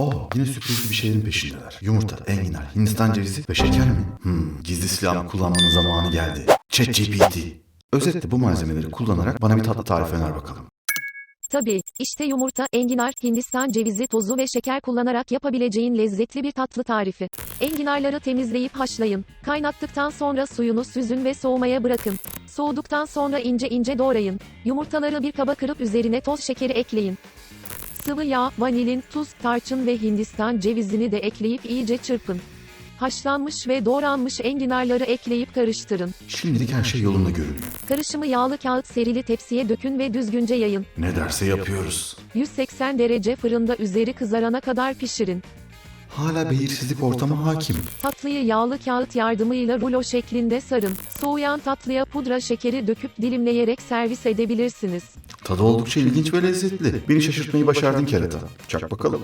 Oh yine sürprizli bir şeylerin peşindeler. Yumurta, enginar, hindistan cevizi ve şeker mi? Hmm, gizli silahımı kullanmanın zamanı geldi. ChatGPT. Özetle bu malzemeleri kullanarak bana bir tatlı tarifi öner bakalım. Tabii, işte yumurta, enginar, hindistan cevizi tozu ve şeker kullanarak yapabileceğin lezzetli bir tatlı tarifi. Enginarları temizleyip haşlayın. Kaynattıktan sonra suyunu süzün ve soğumaya bırakın. Soğuduktan sonra ince ince doğrayın. Yumurtaları bir kaba kırıp üzerine toz şekeri ekleyin. Sıvı yağ, vanilin, tuz, tarçın ve hindistan cevizini de ekleyip iyice çırpın. Haşlanmış ve doğranmış enginarları ekleyip karıştırın. Şimdilik her şey yolunda görünüyor. Karışımı yağlı kağıt serili tepsiye dökün ve düzgünce yayın. Ne derse yapıyoruz. 180 derece fırında üzeri kızarana kadar pişirin. Hala belirsizlik ortama hakim. Tatlıyı yağlı kağıt yardımıyla rulo şeklinde sarın. Soğuyan tatlıya pudra şekeri döküp dilimleyerek servis edebilirsiniz. Tadı oldukça ilginç ve lezzetli. Beni şaşırtmayı başardın kerata. Çak bakalım.